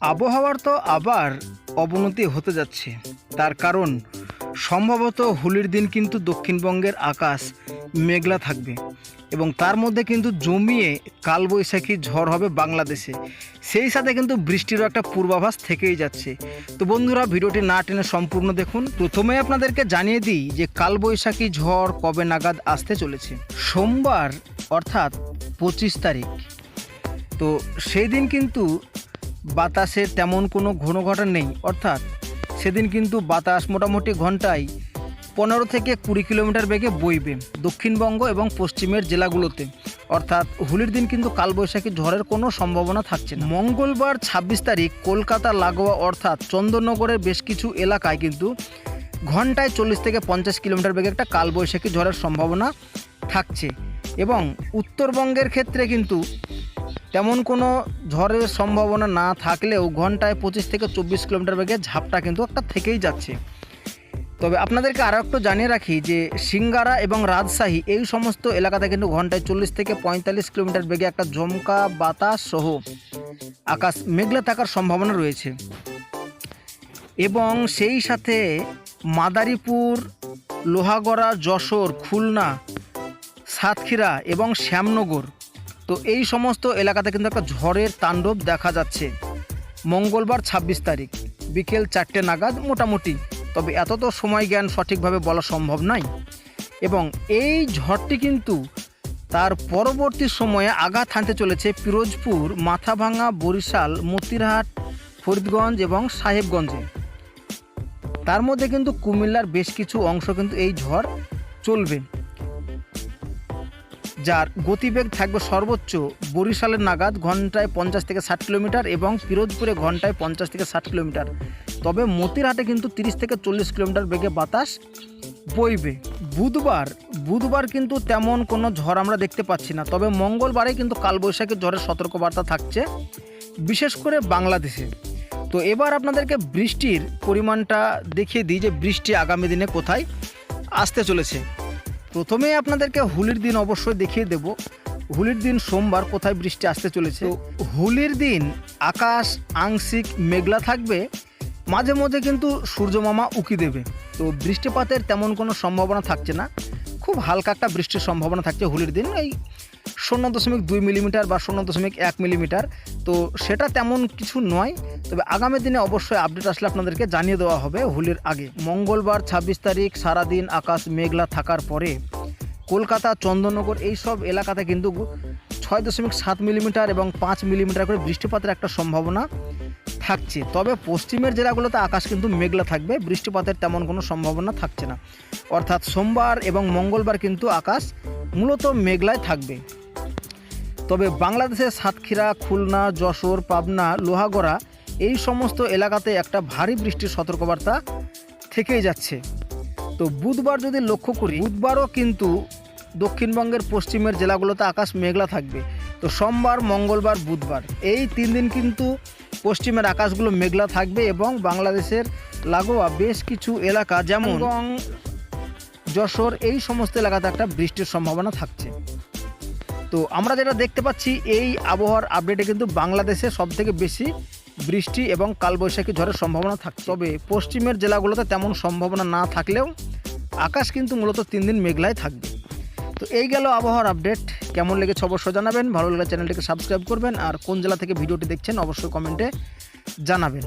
আবহাওয়ার তো আবার অবনতি হতে যাচ্ছে। তার কারণ, সম্ভবত হোলির দিন কিন্তু দক্ষিণবঙ্গের আকাশ মেঘলা থাকবে এবং তার মধ্যে কিন্তু জমিয়ে কালবৈশাখী ঝড় হবে বাংলাদেশে। সেই সাথে কিন্তু বৃষ্টিরও একটা পূর্বাভাস থেকেই যাচ্ছে। তো বন্ধুরা, ভিডিওটি না টেনে সম্পূর্ণ দেখুন। প্রথমে আপনাদেরকে জানিয়ে দিই যে কালবৈশাখী ঝড় কবে নাগাদ আসতে চলেছে। সোমবার, অর্থাৎ পঁচিশ তারিখ। তো সেই দিন কিন্তু বাতাসের তেমন কোনো ঘনঘটা নেই, অর্থাৎ সেদিন কিন্তু বাতাস মোটামুটি ঘন্টায় পনেরো থেকে কুড়ি কিলোমিটার বেগে বইবে দক্ষিণবঙ্গ এবং পশ্চিমের জেলাগুলোতে। অর্থাৎ হোলির দিন কিন্তু কালবৈশাখী ঝড়ের কোনো সম্ভাবনা থাকছে না। মঙ্গলবার ছাব্বিশ তারিখ কলকাতা, লাগোয়া অর্থাৎ চন্দননগরের বেশ কিছু এলাকায় কিন্তু ঘন্টায় চল্লিশ থেকে পঞ্চাশ কিলোমিটার বেগে একটা কালবৈশাখী ঝড়ের সম্ভাবনা থাকছে। এবং উত্তরবঙ্গের ক্ষেত্রে কিন্তু তেমন কোনো ঝড়ের সম্ভাবনা না থাকলেও ঘন্টায় পঁচিশ থেকে চব্বিশ কিলোমিটার বেগে ঝাপটা কিন্তু একটা থেকেই যাচ্ছে। তবে আপনাদেরকে আরও একটু জানিয়ে রাখি যে সিঙ্গারা এবং রাজশাহী এই সমস্ত এলাকাতে কিন্তু ঘন্টায় চল্লিশ থেকে পঁয়তাল্লিশ কিলোমিটার বেগে একটা ঝমকা বাতাস সহ আকাশ মেঘলা থাকার সম্ভাবনা রয়েছে। এবং সেই সাথে মাদারীপুর, লোহাগড়া, যশোর, খুলনা, সাতক্ষীরা এবং শ্যামনগর তো এই সমস্ত এলাকাতে কিন্তু একটা ঝড়ের তাণ্ডব দেখা যাচ্ছে। মঙ্গলবার ছাব্বিশ তারিখ, বিকেল চারটে নাগাদ মোটামুটি, তবে এত তো সময় জ্ঞান সঠিকভাবে বলা সম্ভব নয় এবং এই ঝড়টি কিন্তু তার পরবর্তী সময়ে আঘাত হানতে চলেছে পিরোজপুর মাথাভাঙা বরিশাল, মতিরহাট, ফরিদগঞ্জ এবং সাহেবগঞ্জে। তার মধ্যে কিন্তু কুমিল্লার বেশ কিছু অংশ কিন্তু এই ঝড় চলবে। যার গতিবেগ থাকবে সর্বোচ্চ বরিশালের নাগাদ ঘন্টায় পঞ্চাশ থেকে ষাট কিলোমিটার এবং পিরোজপুরে ঘন্টায় পঞ্চাশ থেকে ষাট কিলোমিটার। তবে মতিরহাটে কিন্তু তিরিশ থেকে চল্লিশ কিলোমিটার বেগে বাতাস বইবে। বুধবার বুধবার কিন্তু তেমন কোনো ঝড় আমরা দেখতে পাচ্ছি না, তবে মঙ্গলবারে কিন্তু কালবৈশাখী ঝড়ের সতর্কবার্তা থাকছে, বিশেষ করে বাংলাদেশে। তো এবার আপনাদেরকে বৃষ্টির পরিমাণটা দেখিয়ে দিই যে বৃষ্টি আগামী দিনে কোথায় আসতে চলেছে। প্রথমে আপনাদেরকে হোলির দিন অবশ্যই দেখিয়ে দেব। হোলির দিন সোমবার কোথায় বৃষ্টি আসতে চলেছে? হোলির দিন আকাশ আংশিক মেঘলা থাকবে মাঝে মধ্যে কিন্তু সূর্যমামা উকি দেবে। তো বৃষ্টিপাতের তেমন কোনো সম্ভাবনা থাকছে না। খুব হালকা একটা বৃষ্টির সম্ভাবনা থাকছে হোলির দিন। এই শূন্য দশমিক দুই মিলিমিটার বা শূন্য দশমিক এক মিলিমিটার। তো সেটা তেমন কিছু নয়। তবে আগামী দিনে অবশ্যই আপডেট আসলে আপনাদেরকে জানিয়ে দেওয়া হবে হোলির আগে। মঙ্গলবার ছাব্বিশ তারিখ সারাদিন আকাশ মেঘলা থাকার পরে কলকাতা, চন্দননগর এই সব এলাকাতে কিন্তু ছয় দশমিক সাত মিলিমিটার এবং পাঁচ মিলিমিটার করে বৃষ্টিপাতের একটা সম্ভাবনা থাকছে। তবে পশ্চিমের জেলাগুলোতে আকাশ কিন্তু মেঘলা থাকবে, বৃষ্টিপাতের তেমন কোনো সম্ভাবনা থাকছে না। অর্থাৎ সোমবার এবং মঙ্গলবার কিন্তু আকাশ মূলত মেঘলায় থাকবে। তবে বাংলাদেশের সাতক্ষীরা খুলনা যশোর পাবনা লোহাগড়া এই সমস্ত এলাকাতে একটা ভারী বৃষ্টির সতর্কবার্তা থেকেই যাচ্ছে। তো বুধবার যদি লক্ষ্য করি বুধবারও কিন্তু দক্ষিণবঙ্গের পশ্চিমের জেলাগুলোতে আকাশ মেঘলা থাকবে। তো সোমবার মঙ্গলবার বুধবার এই তিন দিন কিন্তু পশ্চিমের আকাশগুলো মেঘলা থাকবে এবং বাংলাদেশের লাগোয়া বেশ কিছু এলাকা যেমন যশোর এই সমস্ত এলাকাতে একটা বৃষ্টির সম্ভাবনা থাকছে। তো আমরা যেটা দেখতে পাচ্ছি, এই আবহাওয়ার আপডেটে কিন্তু বাংলাদেশে সবথেকে বেশি বৃষ্টি এবং কালবৈশাখী ঝড়ের সম্ভাবনা থাকছে। তবে পশ্চিমের জেলাগুলোতে তেমন সম্ভাবনা না থাকলেও আকাশ কিন্তু মূলত তিন দিন মেঘলায় থাকবে। তো এই গেল আবহাওয়ার আপডেট কেমন লেগেছে অবশ্যই জানাবেন। ভালো লাগলে চ্যানেলটিকে সাবস্ক্রাইব করবেন। আর কোন জেলা থেকে ভিডিওটি দেখছেন, অবশ্যই কমেন্টে জানাবেন।